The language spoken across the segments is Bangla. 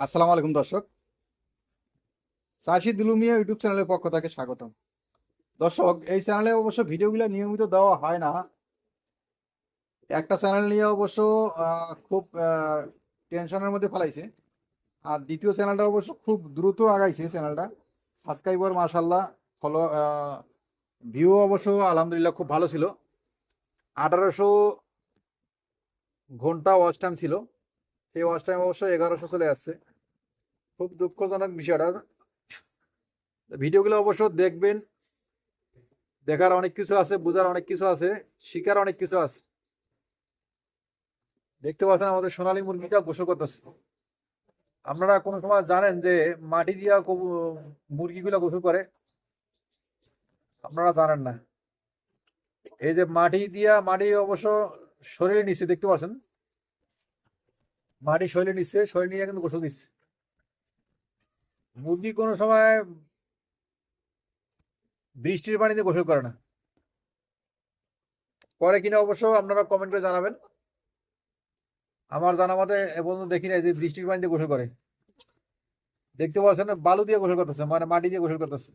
আসসালামু আলাইকুম দর্শক। চাষি দিলুমিয়া ইউটিউব চ্যানেলের পক্ষ থেকে স্বাগতম। দর্শক, এই চ্যানেলে অবশ্য ভিডিওগুলো নিয়মিত দেওয়া হয় না। একটা চ্যানেল নিয়ে অবশ্য খুব টেনশনের মধ্যে ফেলাইছে। আর দ্বিতীয় চ্যানেলটা অবশ্য খুব দ্রুত আগাইছে চ্যানেলটা। সাবস্ক্রাইবার মাশাল্লাহ ফলো ভিউ অবশ্য আলহামদুলিল্লাহ খুব ভালো ছিল। আঠারোশো ঘণ্টা ওয়াচ টাইম ছিল। সেই ওয়াচ টাইম অবশ্য এগারোশো চলে আসছে। খুব দুঃখজনক বিষয়টা। ভিডিওগুলো অবশ্য দেখবেন। দেখার অনেক কিছু আছে, বোঝার অনেক কিছু আছে শিকার অনেক কিছু আছে। দেখতে পাচ্ছেন আমাদের সোনালী মুরগিটা গোসল করতেছে। আপনারা কোনো সময় জানেন যে মাটি দিয়া মুরগিগুলো গোসল করে? আপনারা জানেন না। এই যে মাটি দিয়া, মাটি অবশ্য শরীরে নিচে, দেখতে পাচ্ছেন? মাটি শরীরে নিচ্ছে শরীর নিয়ে কিন্তু গোসল দিচ্ছে। মুরগি কোনো সময় বৃষ্টির পানিতে গোসল করে না। করে কিনা অবশ্য আপনারা কমেন্ট করে জানাবেন। আমার জানা মতে এ পর্যন্ত দেখি না যে বৃষ্টির পানিতে গোসল করে। দেখতে পাচ্ছেন বালু দিয়ে গোসল করতেছে মানে মাটি দিয়ে গোসল করতেছে।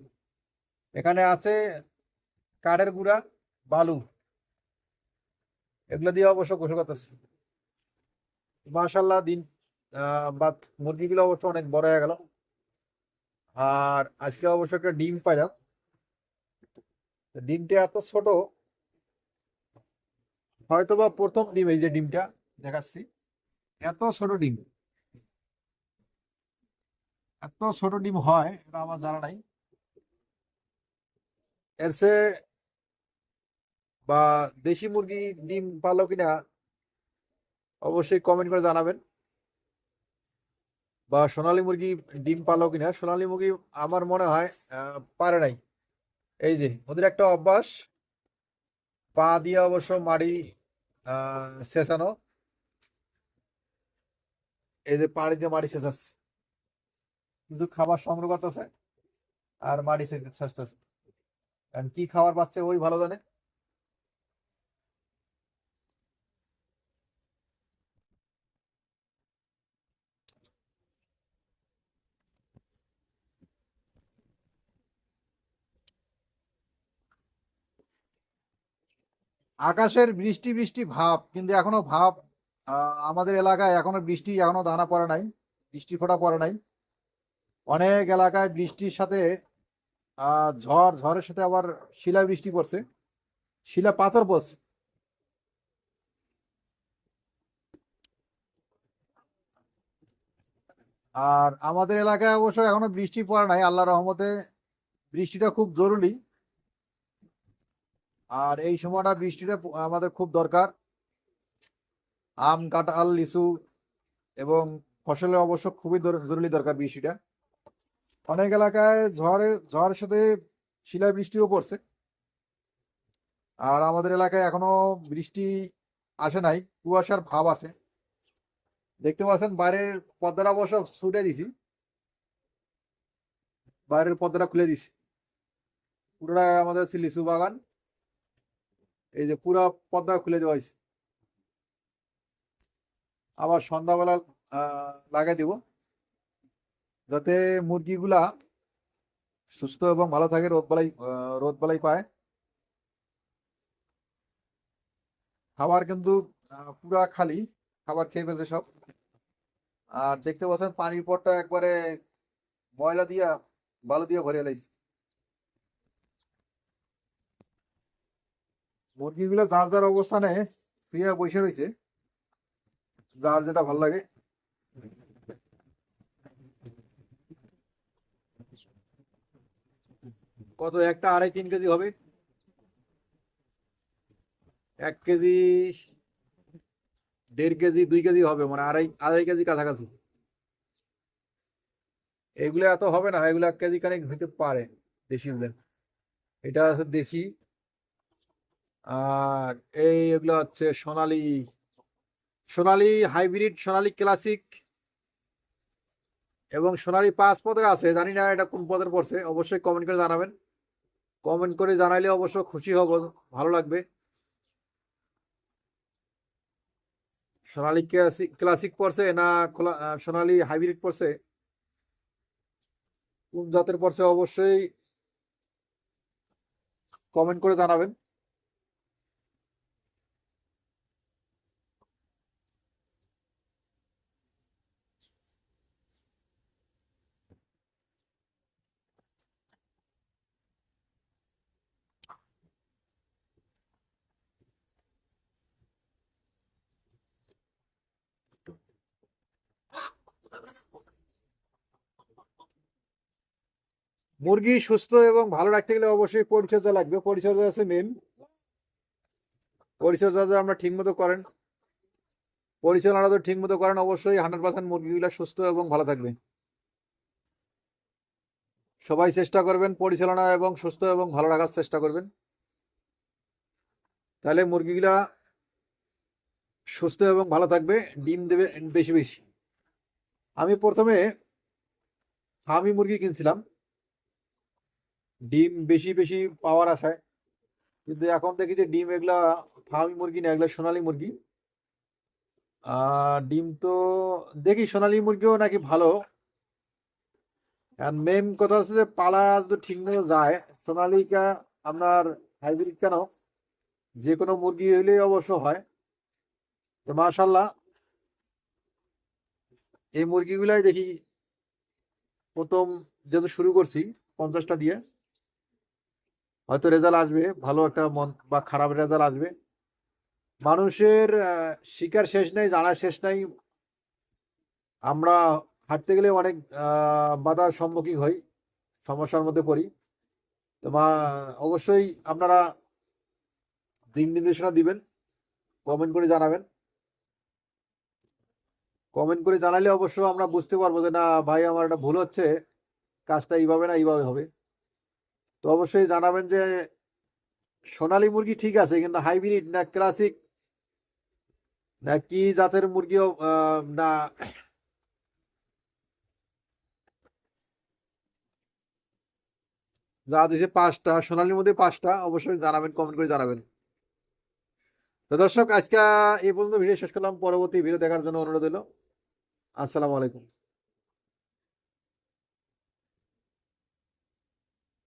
এখানে আছে কাঠের গুঁড়া, বালু। এগুলো দিয়ে অবশ্য গোসল করতেছে। মাশাল্লাহ দিন বা মুরগিগুলো অবশ্য অনেক বড় হয়ে গেল। আর আজকে অবশ্য একটা ডিম পাইলাম। ডিমটা এত ছোট হয়তো বা প্রথম ডিম এই যে ডিমটা দেখাচ্ছি। এত ছোট ডিম, এত ছোট ডিম হয় এটা আমার জানা নাই। এর সে বা দেশি মুরগি ডিম পালো কিনা অবশ্যই কমেন্ট করে জানাবেন। বা সোনালী মুরগি ডিম পালো কিনা? সোনালী মুরগি আমার মনে হয় পারে নাই। এই যে, ওদের একটা অভ্যাস, পা দিয়ে অবশ্য মাড়ি ছেঁচানো এই যে পাড়ি দিয়ে মাড়ি ছেঁচাচ্ছে কিছু খাবার সংগ্রহ করতেছে, আর মাড়ি ছেঁচতেছে কারণ কি খাবার পাচ্ছে ওই ভালো জানে। আকাশের বৃষ্টি বৃষ্টি ভাব, কিন্তু এখনও ভাব আমাদের এলাকায় এখনও বৃষ্টি এখনও দানা পড়ে নাই, বৃষ্টি ফোঁটা পড়ে নাই। অনেক এলাকায় বৃষ্টির সাথে ঝড়, ঝড়ের সাথে আবার শিলা বৃষ্টি পড়ছে, শিলা পাথর পড়ছে। আর আমাদের এলাকায় অবশ্য এখনও বৃষ্টি পড়ে নাই আল্লাহ রহমতে বৃষ্টিটা খুব জরুরি। আর এই সময়টা বৃষ্টিটা আমাদের খুব দরকার। আম, কাঁঠাল, লিচু এবং ফসলের অবশ্য খুবই জরুরি দরকার বৃষ্টিটা। অনেক এলাকায় ঝড়ে, ঝড়ের সাথে শিলা বৃষ্টিও পড়ছে। আর আমাদের এলাকায় এখনও বৃষ্টি আসে নাই, কুয়াশার ভাব আছে। দেখতে পাচ্ছেন বাইরের পর্দাটা অবশ্য ছুটে দিছি। বাইরের পর্দাটা খুলে দিছি। পুরোটা আমাদের লিচু বাগান। এই যে পুরা পর্দা খুলে দেওয়া হয়েছে। আবার সন্ধ্যাবেলা লাগাই দিব। যাতে মুরগিগুলা সুস্থ এবং ভালো থাকে, রোদ বালাই রোদ বালাই পায়। খাবার কিন্তু পুরা খালি, খাবার খেয়ে ফেলছে সব। আর দেখতে পাচ্ছেন, পানির পটটা একবারে ময়লা দিয়া, বালু দিয়ে ভরে লাইছে। মুরগিগুলো যার যার অবস্থানে প্রিয়া বসে রয়েছে, যার যেটা ভালো লাগে। কত, একটা আড়াই তিন কেজি হবে। এক কেজি, দেড় কেজি, দুই কেজি হবে মানে আড়াই আড়াই কেজি কাছাকাছি। এগুলো এত হবে না, এগুলো এক কেজি কানেক হইতে পারে দেশিগুলো এটা আছে দেশি আর এই এগুলো হচ্ছে সোনালি সোনালি হাইব্রিড, সোনালি ক্লাসিক এবং সোনালি পাঁচ পদের আছে। জানি না এটা কোন পদের পড়ছে, অবশ্যই কমেন্ট করে জানাবেন। কমেন্ট করে জানাইলে অবশ্য খুশি হব, ভালো লাগবে। সোনালী ক্লাসিক ক্লাসিক পড়ছে না খোলা- সোনালী হাইব্রিড পড়ছে? কোন জাতের পড়ছে? অবশ্যই কমেন্ট করে জানাবেন। মুরগি সুস্থ এবং ভালো রাখতে গেলে অবশ্যই পরিচর্যা লাগবে। পরিচর্যা আছে মেন পরিচর্যা যদি আমরা ঠিক মতো করেন, পরিচালনা ঠিক মতো করেন, অবশ্যই হান্ড্রেড পার্সেন্ট মুরগিগুলো সুস্থ এবং ভালো থাকবে। সবাই চেষ্টা করবেন পরিচালনা এবং সুস্থ এবং ভালো রাখার চেষ্টা করবেন। তাহলে মুরগিগুলা সুস্থ এবং ভালো থাকবে, ডিম দেবে বেশি বেশি। আমি প্রথমে হামি মুরগি কিনছিলাম। ডিম বেশি বেশি পাওয়ার আশায়। কিন্তু এখন দেখি যে ডিম এগুলা ফার্মি মুরগি না, এগুলা সোনালী মুরগি। আর ডিম তো দেখি সোনালী মুরগিও নাকি ভালো। আর মেন কথা হচ্ছে যে পালা যদি ঠিক মতো যায়, সোনালিকা আপনার হাইব্রিড কেন? যে কোনো মুরগি হইলেই অবশ্য হয়। তো মাশাল্লাহ এই মুরগিগুলাই দেখি প্রথম যেহেতু শুরু করছি, পঞ্চাশটা দিয়ে। হয়তো রেজাল্ট আসবে, ভালো একটা মন বা খারাপ রেজাল্ট আসবে। মানুষের শিকার শেষ নাই জানার শেষ নাই। আমরা হাঁটতে গেলে অনেক বাধার সম্মুখীন হই, সমস্যার মধ্যে পড়ি। তো অবশ্যই আপনারা দিক নির্দেশনা দিবেন কমেন্ট করে জানাবেন। কমেন্ট করে জানালে অবশ্য আমরা বুঝতে পারব যে, না, ভাই, আমার একটা ভুল হচ্ছে। কাজটা এইভাবে না, এইভাবে হবে। তো অবশ্যই জানাবেন যে সোনালী মুরগি ঠিক আছে, কিন্তু হাইব্রিড না ক্লাসিক, না কি জাতের মুরগিও না যা দিছে পাঁচটা, সোনালীর মধ্যে পাঁচটা, অবশ্যই জানাবেন কমেন্ট করে জানাবেন। তো দর্শক, আজকে এই পর্যন্ত ভিডিও শেষ করলাম, পরবর্তী ভিডিও দেখার জন্য অনুরোধ হলো আসসালামু আলাইকুম।